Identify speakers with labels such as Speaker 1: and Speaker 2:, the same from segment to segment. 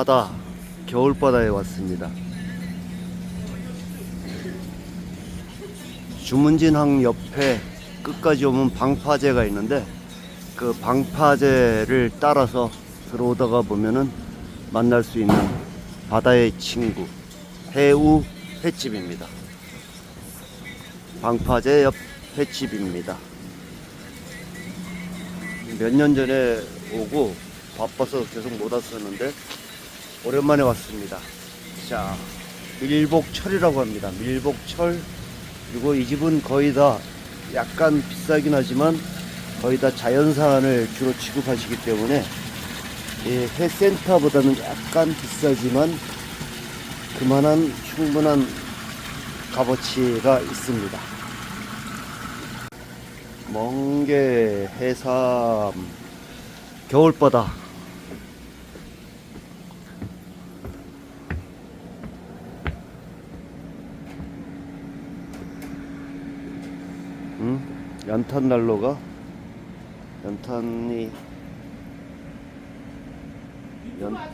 Speaker 1: 바다 겨울바다에 왔습니다. 주문진항 옆에 끝까지 오면 방파제가 있는데 그 방파제를 따라서 들어오다가 보면은 만날 수 있는 바다의 친구 해우 횟집입니다. 방파제 옆 횟집입니다. 몇 년 전에 오고 바빠서 계속 못 왔었는데 오랜만에 왔습니다. 자, 밀복철이라고 합니다. 밀복철 그리고 이 집은 거의 다 약간 비싸긴 하지만 거의 다 자연산을 주로 취급하시기 때문에 이 회센터보다는 약간 비싸지만 그만한 충분한 값어치가 있습니다. 멍게, 해삼, 겨울바다. 연탄 난로가 연탄이 연탄?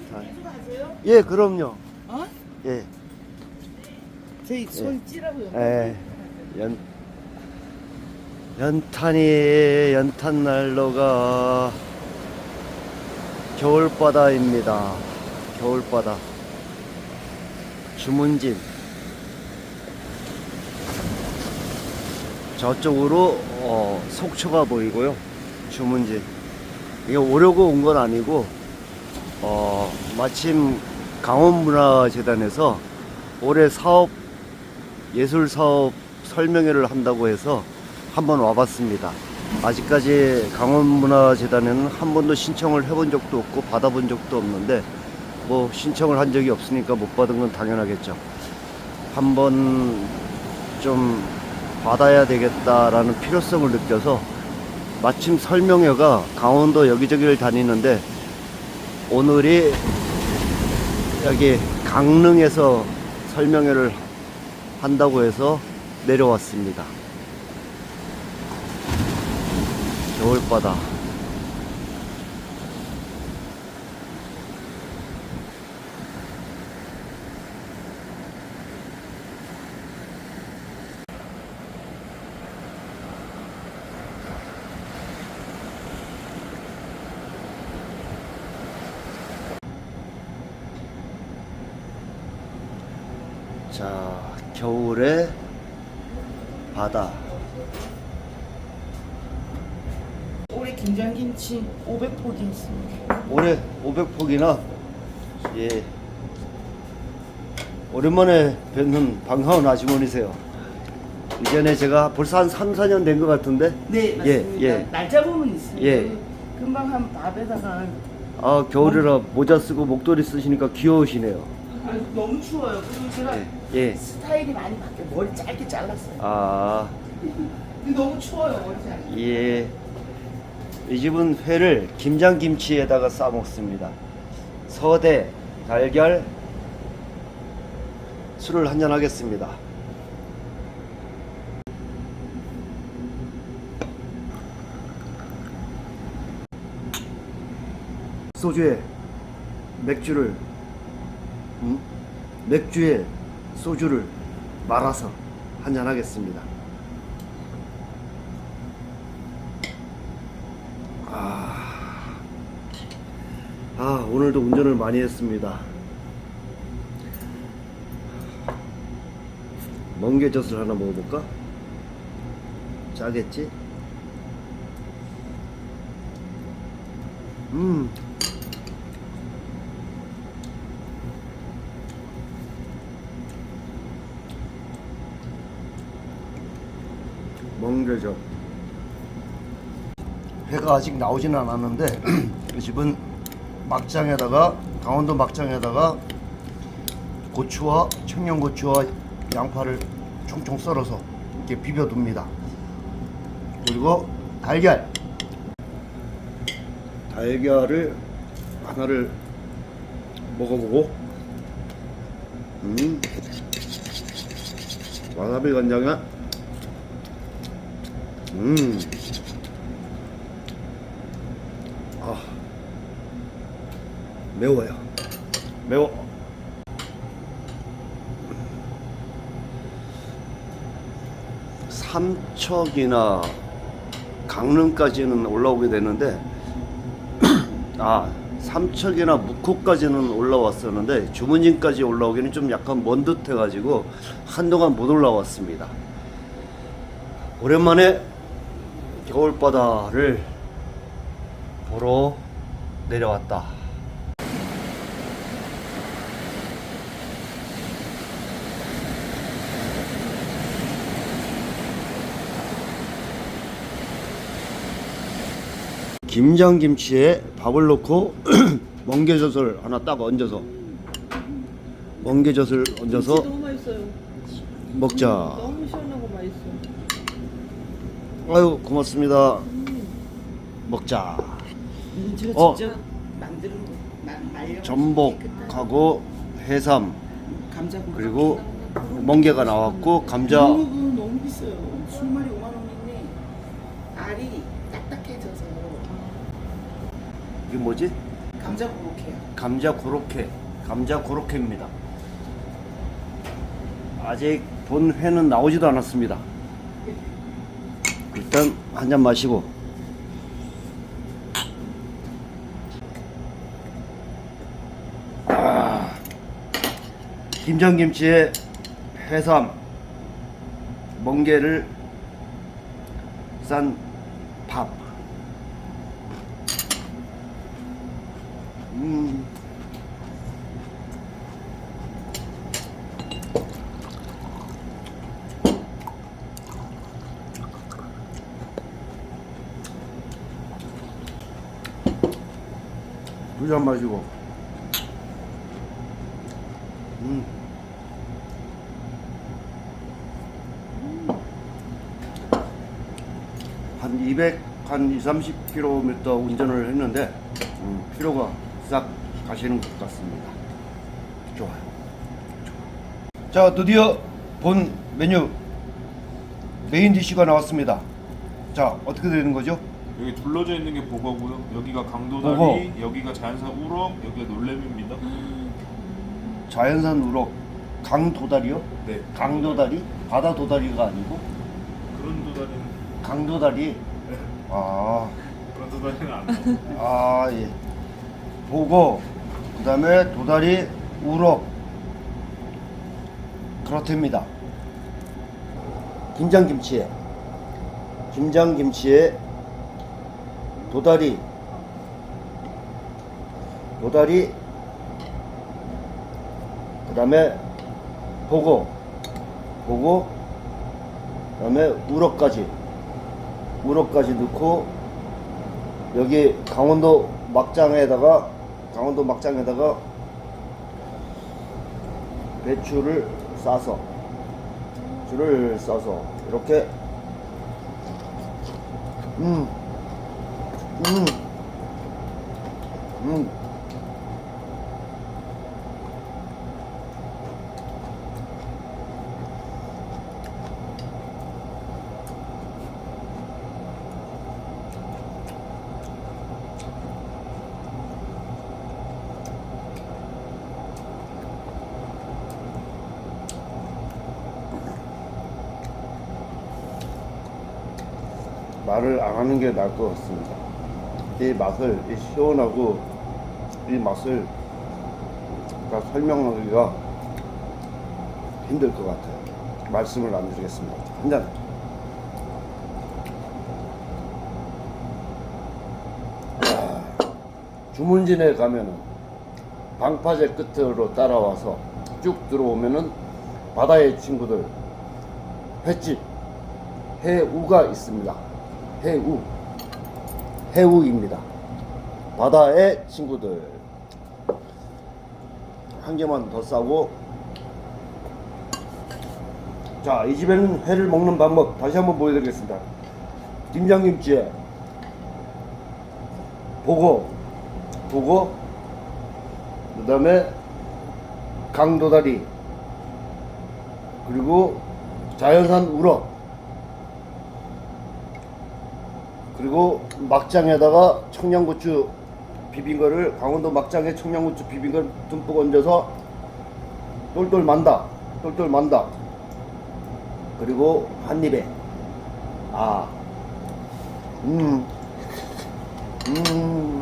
Speaker 1: 예 그럼요
Speaker 2: 어?
Speaker 1: 예
Speaker 2: 저희 손 찌라고요.
Speaker 1: 예. 연 연탄이 연탄 난로가 겨울바다입니다. 겨울바다. 주문진. 저쪽으로 어, 속초가 보이고요. 주문진. 이게 오려고 온 건 아니고 어, 마침 강원문화재단에서 올해 사업 예술 사업 설명회를 한다고 해서 한번 와봤습니다. 아직까지 강원문화재단에는 한 번도 신청을 해본 적도 없고 받아본 적도 없는데 뭐 신청을 한 적이 없으니까 못 받은 건 당연하겠죠. 한번 좀 받아야 되겠다라는 필요성을 느껴서 마침 설명회가 강원도 여기저기를 다니는데 오늘이 여기 강릉에서 설명회를 한다고 해서 내려왔습니다. 겨울바다. 자, 겨울의 바다.
Speaker 2: 올해 김장김치 500포기 했습니다.
Speaker 1: 올해 500폭이나 예 오랜만에 뵙는 반가운 아주머니세요. 이전에 제가 벌써 한 3, 4년 된 것 같은데
Speaker 2: 네,
Speaker 1: 예,
Speaker 2: 맞습니다.
Speaker 1: 예.
Speaker 2: 날짜 보면 있습니다.
Speaker 1: 예.
Speaker 2: 금방 한 밥에다가
Speaker 1: 아 겨울이라 모자 쓰고 목도리 쓰시니까 귀여우시네요.
Speaker 2: 아니, 너무 추워요. 그리고 제가
Speaker 1: 예, 예.
Speaker 2: 스타일이 많이 바뀌어 머리 짧게 잘랐어요.
Speaker 1: 아
Speaker 2: 근데 너무 추워요 머리 짧게.
Speaker 1: 예. 이 집은 회를 김장김치에다가 싸 먹습니다. 서대, 달걀, 술을 한잔 하겠습니다. 소주에 맥주를 음? 맥주에 소주를 말아서 한잔 하겠습니다. 아, 오늘도 운전을 많이 했습니다. 멍게젓을 하나 먹어볼까? 짜겠지? 음. 멍게젓. 회가 아직 나오지는 않았는데 이 집은 막장에다가 강원도 막장에다가 고추와 청양고추와 양파를 총총 썰어서 이렇게 비벼둡니다. 그리고 달걀 달걀을 하나를 먹어보고 음 와사비 간장에 음 아, 매워요. 매워. 삼척이나 강릉까지는 올라오게 되는데 아 삼척이나 묵호까지는 올라왔었는데 주문진까지 올라오기는 좀 약간 먼 듯 해가지고 한동안 못 올라왔습니다. 오랜만에 겨울바다를 보러 내려왔다. 김장김치에 밥을 넣고 멍게젓을 하나 딱 얹어서 멍게젓을 얹어서. 먹자.
Speaker 3: 너무 시원하고 맛있어.
Speaker 1: 아유 고맙습니다. 먹자.
Speaker 3: 제가
Speaker 1: 어.
Speaker 3: 직접
Speaker 2: 만드는 거 만- 말려
Speaker 1: 전복하고 해삼
Speaker 2: 감자
Speaker 1: 그리고 멍게가 나왔고 감자
Speaker 2: 무릎은 너무 비싸요 20마리 5만 원인데 알이 딱딱해져서
Speaker 1: 이게 뭐지?
Speaker 2: 감자 고로케요
Speaker 1: 감자 고로케 감자 고로케입니다. 아직 본 회는 나오지도 않았습니다. 일단 한 잔 마시고 아, 김장김치에 해삼 멍게를 싼 밥. 음. 두잔 마시고. 음. 한 200, 한 2, 30km 운전을 했는데 음, 피로가 싹 가시는 것 같습니다. 좋아요. 좋아. 자, 드디어 본 메뉴 메인 디쉬가 나왔습니다. 자, 어떻게 되는 거죠?
Speaker 4: 여기 둘러져 있는 게 보거고요. 여기가 강도다리,
Speaker 1: 보거.
Speaker 4: 여기가 자연산 우럭, 여기가 놀래미입니다.
Speaker 1: 자연산 우럭 강 도다리요?
Speaker 4: 네.
Speaker 1: 강 도다리? 바다 도다리가 아니고
Speaker 4: 그런 도다리는
Speaker 1: 강 도다리. 아,
Speaker 4: 그런 도다리는 안 나와요.
Speaker 1: 아 예. 보고 그다음에 도다리 우럭 그렇답니다. 김장김치에 김장김치에 도다리. 도다리. 그 다음에 보고. 보고. 그 다음에 우럭까지. 우럭까지 넣고 여기 강원도 막장에다가 강원도 막장에다가 배추를 싸서 줄을 싸서 이렇게 음, 음, 음. 말을 안 하는 게 나을 것 같습니다. 이 맛을, 이 시원하고 이 맛을 다 설명하기가 힘들 것 같아요. 말씀을 안 드리겠습니다. 한 잔. 아, 주문진에 가면은 방파제 끝으로 따라와서 쭉 들어오면은 바다의 친구들 횟집 해우가 있습니다. 해우. 해우입니다. 바다의 친구들. 한 개만 더 싸고. 자, 이 집에는 회를 먹는 방법 다시 한번 보여드리겠습니다. 김장김치에 보고, 보고, 그 다음에 강도다리, 그리고 자연산 우럭, 그리고 막장에다가 청양고추 비빈 거를 강원도 막장에 청양고추 비빈 걸 듬뿍 얹어서 똘똘 만다. 똘똘 만다. 그리고 한 입에 아, 음, 음, 음, 음,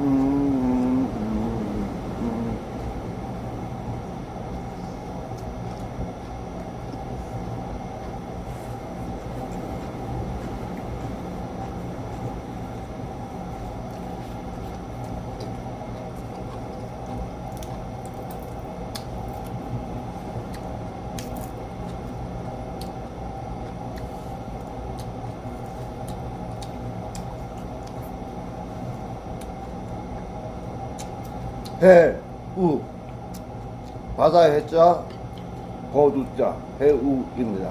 Speaker 1: 해, 우. 바다의 해자, 거두자, 해우입니다.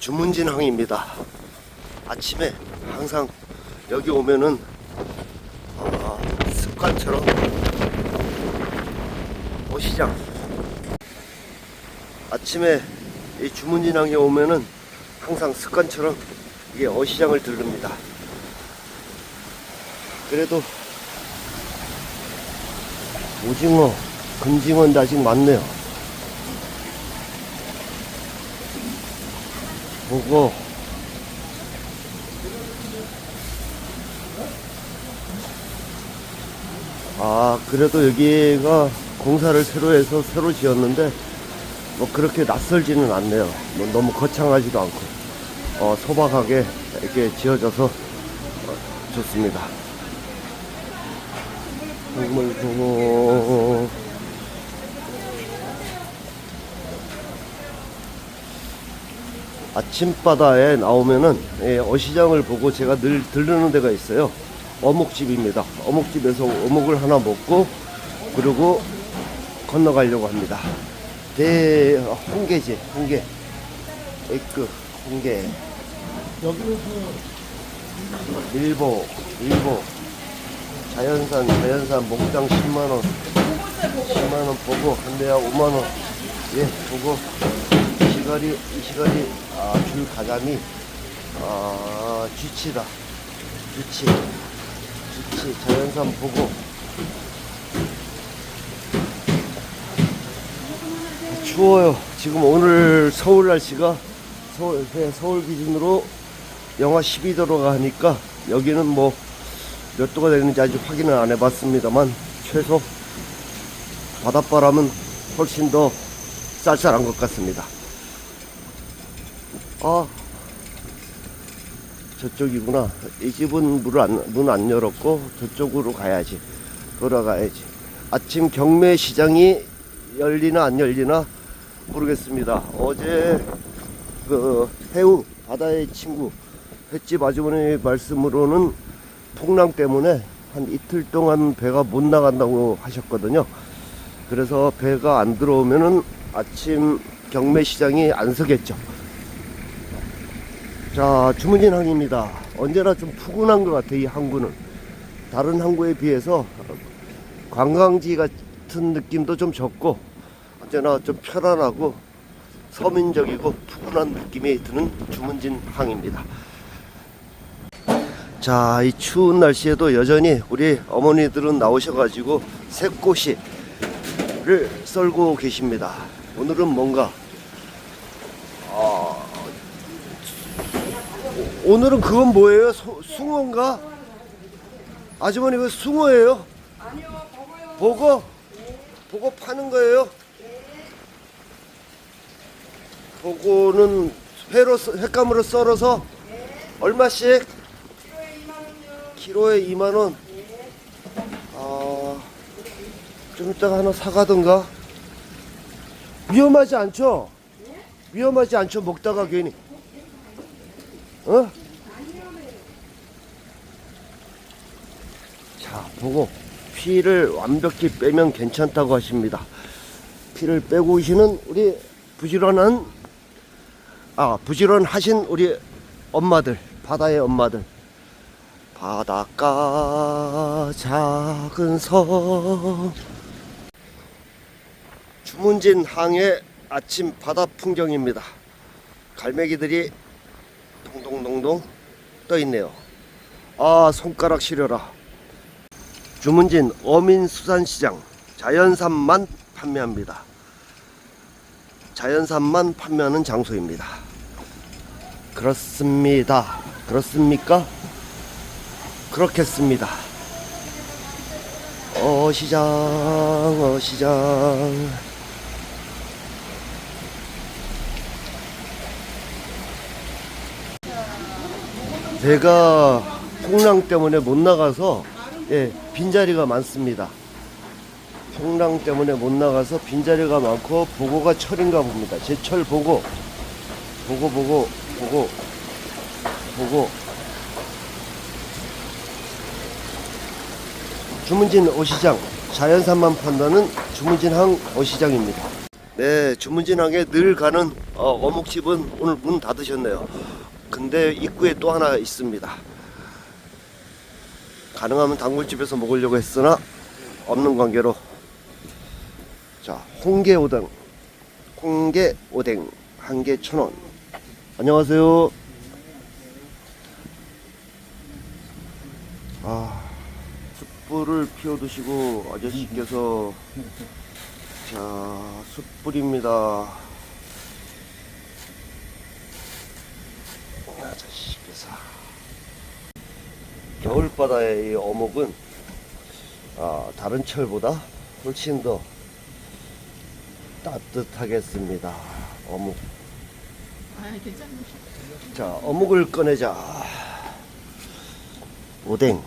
Speaker 1: 주문진 항입니다. 아침에 항상 여기 오면은 어, 습관처럼 오시장 아침에 이 주문진 항에 오면은 항상 습관처럼 이게 어시장을 들릅니다. 그래도 오징어, 금징어는 아직 많네요. 보고 아 그래도 여기가 공사를 새로 해서 새로 지었는데 뭐 그렇게 낯설지는 않네요. 뭐 너무 거창하지도 않고 어, 소박하게 이렇게 지어져서 어, 좋습니다. 아침바다에 나오면은 예, 어시장을 보고 제가 늘 들르는 데가 있어요. 어묵집입니다. 어묵집에서 어묵을 하나 먹고 그리고 건너가려고 합니다. 대 홍게지 홍게 에그 홍게
Speaker 3: 여기는
Speaker 1: 일보 일보. 자연산 자연산 몽땅 10만원. 10만원 보고 한 대야 5만원. 예 보고. 이 시가리 이 시가리 아 줄 가자미. 아 쥐치다. 쥐치. 쥐치. 자연산 보고. 추워요. 지금 오늘 서울 날씨가 서울, 서울 기준으로 영하 12도로가 하니까 여기는 뭐 몇 도가 되는지 아직 확인을 안 해봤습니다만 최소 바닷바람은 훨씬 더 쌀쌀한 것 같습니다. 아 저쪽이구나. 이 집은 문을 안, 문 안 열었고 저쪽으로 가야지. 돌아가야지. 아침 경매 시장이 열리나 안 열리나 모르겠습니다. 어제 그 해우 바다의 친구 횟집 아주머니 말씀으로는 풍랑 때문에 한 이틀 동안 배가 못 나간다고 하셨거든요. 그래서 배가 안 들어오면은 아침 경매 시장이 안 서겠죠. 자, 주문진 항입니다. 언제나 좀 푸근한 것 같아, 이 항구는. 다른 항구에 비해서 관광지 같은 느낌도 좀 적고, 언제나 좀 편안하고, 서민적이고, 푸근한 느낌이 드는 주문진 항입니다. 자, 이 추운 날씨에도 여전히 우리 어머니들은 나오셔가지고 새꼬시를 썰고 계십니다. 오늘은 뭔가, 아, 오- 오늘은 그건 뭐예요? 소- 숭어인가? 아주머니 그 숭어예요? 아니요, 버거요. 버거? 버거 파는 거예요? 버거는 회로 썰- 횟감으로 썰어서 얼마씩? 키로에 2만 원. 아, 좀 이따가 하나 사가든가. 위험하지 않죠? 위험하지 않죠? 먹다가 괜히. 어? 자, 보고 피를 완벽히 빼면 괜찮다고 하십니다. 피를 빼고 오시는 우리 부지런한 아 부지런하신 우리 엄마들 바다의 엄마들 바닷가 작은 섬 주문진 항의 아침 바다 풍경입니다. 갈매기들이 동동동동 떠 있네요. 아 손가락 시려라. 주문진 어민수산시장 자연산만 판매합니다. 자연산만 판매하는 장소입니다. 그렇습니다. 그렇습니까? 그렇겠습니다. 어 시장 어 시장 제가 풍랑 때문에 못 나가서 예, 빈자리가 많습니다. 풍랑 때문에 못 나가서 빈자리가 많고 보고가 철인가 봅니다. 제 철 보고 보고 보고 보고 보고 주문진 어시장 자연산만 판다는 주문진항 어시장입니다. 네, 주문진항에 늘 가는 어, 어묵집은 오늘 문 닫으셨네요. 근데 입구에 또 하나 있습니다. 가능하면 단골집에서 먹으려고 했으나 없는 관계로 자 홍게 오뎅 홍게 오뎅 한 개 천 원. 안녕하세요. 아 숯불을 피워두시고 아저씨께서 자 숯불입니다. 아저씨께서 겨울바다의 이 어묵은 아, 다른 철보다 훨씬 더 따뜻하겠습니다. 어묵.
Speaker 2: 아.
Speaker 1: 자, 어묵을 꺼내자. 오뎅.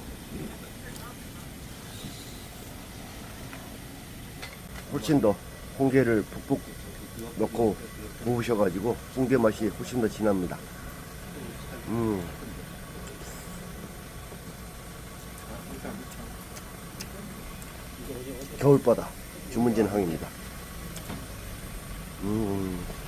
Speaker 1: 훨씬 더 홍게를 푹푹 넣고 구우셔가지고 홍게 맛이 훨씬 더 진합니다. 음. 겨울바다 주문진 항입니다. 음.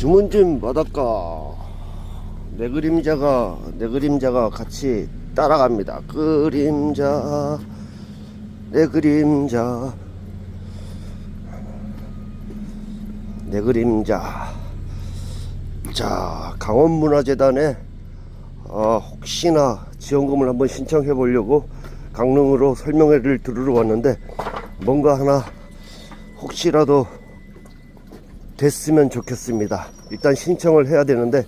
Speaker 1: 주문진 바닷가. 내 그림자가 내 그림자가 같이 따라갑니다. 그림자 내 그림자. 내 그림자. 자 강원문화재단에 어, 혹시나 지원금을 한번 신청해 보려고 강릉으로 설명회를 들으러 왔는데 뭔가 하나 혹시라도 됐으면 좋겠습니다. 일단 신청을 해야 되는데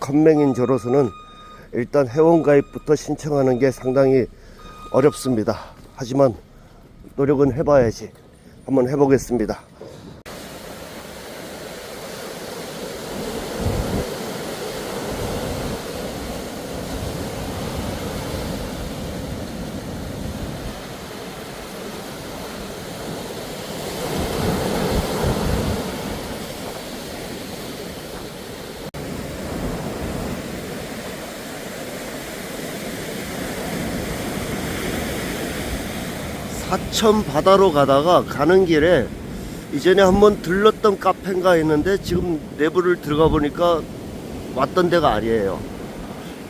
Speaker 1: 컴맹인 저로서는 일단 회원가입부터 신청하는 게 상당히 어렵습니다. 하지만 노력은 해봐야지. 한번 해보겠습니다. 사천 바다로 가다가 가는 길에 이전에 한번 들렀던 카페인가 했는데 지금 내부를 들어가 보니까 왔던 데가 아니에요.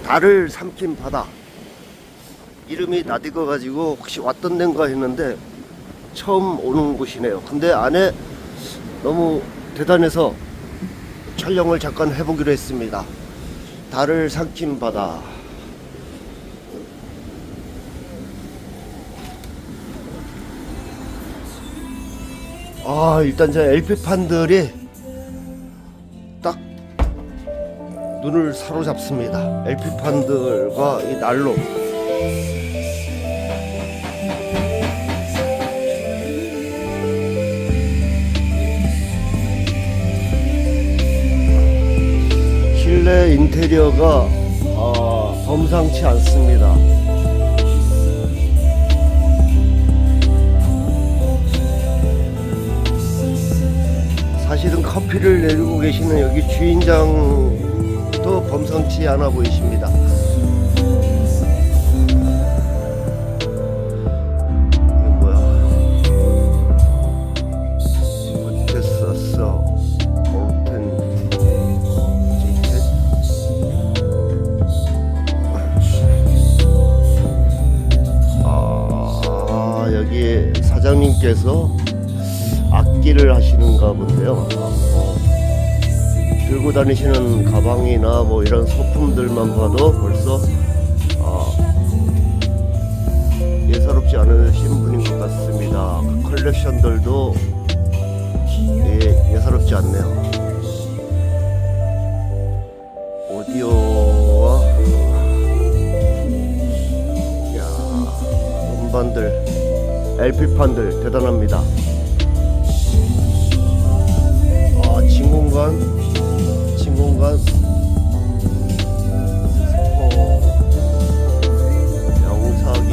Speaker 1: 달을 삼킨 바다. 이름이 나디거 가지고 혹시 왔던 데인가 했는데 처음 오는 곳이네요. 근데 안에 너무 대단해서 촬영을 잠깐 해보기로 했습니다. 달을 삼킨 바다. 아 일단 저 LP판들이 딱 눈을 사로잡습니다. LP판들과 이 난로. 실내 인테리어가 아, 범상치 않습니다 사실은 커피를 내리고 계시는 여기 주인장도 범상치 않아 보이십니다. 아, 사장님께서 악기를 하시는가 본데요. 어, 들고 다니시는 가방이나 뭐 이런 소품들만 봐도 벌써 어, 예사롭지 않으신 분인 것 같습니다. 그 컬렉션들도 예, 예사롭지 않네요. 오디오와 야 음반들 LP판들 대단합니다. 진공관 스포 영사기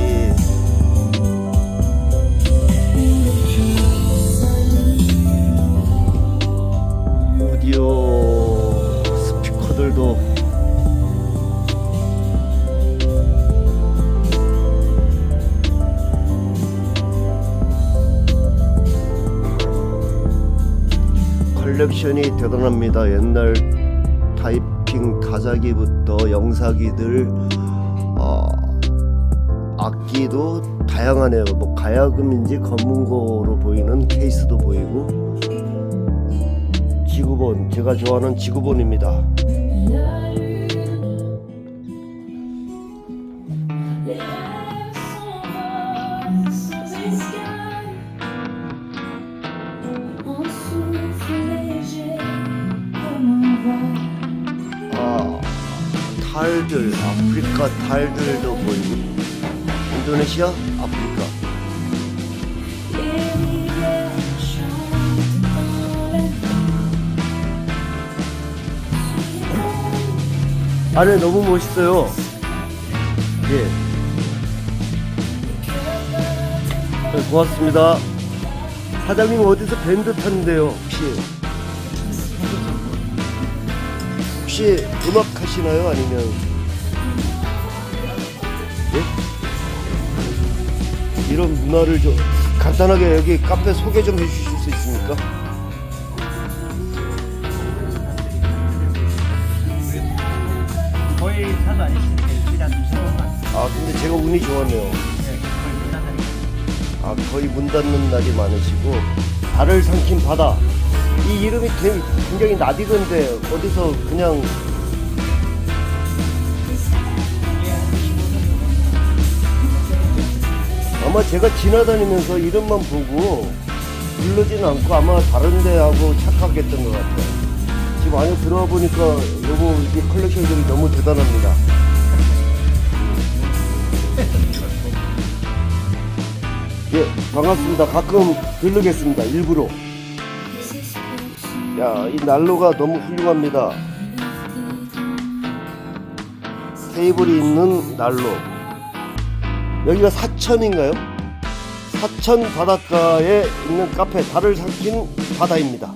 Speaker 1: 오디오 스피커들도 컬렉션이 대단합니다. 옛날 타이핑 타자기부터 영사기들 어, 악기도 다양하네요. 뭐 가야금인지 검은고로 보이는 케이스도 보이고 지구본 제가 좋아하는 지구본입니다. 탈들 아프리카 탈들도 보이고 인도네시아 아프리카 안에 너무 멋있어요. 예. 네, 고맙습니다. 사장님 어디서 밴드 타는데요? 혹시 혹시 음악 하시나요? 아니면 이런 문화를 좀 간단하게 여기 카페 소개 좀 해주실 수 있습니까?
Speaker 5: 거의 사도 아니시는데 그냥 두시간만
Speaker 1: 아 근데 제가 운이 좋았네요.
Speaker 5: 네, 거의
Speaker 1: 아 거의 문 닫는 날이 많으시고 달을 삼킨 바다 이 이름이 되- 굉장히 낯익은데 어디서 그냥 아마 제가 지나다니면서 이름만 보고 부르지는 않고 아마 다른 데하고 착각했던 것 같아요 지금 안에 들어와 보니까 요거 이게 컬렉션들이 너무 대단합니다 예, 반갑습니다. 가끔 들르겠습니다. 일부러. 야, 이 난로가 너무 훌륭합니다. 테이블이 있는 난로. 여기가 사천인가요? 사천 바닷가에 있는 카페 달을 삼킨 바다입니다.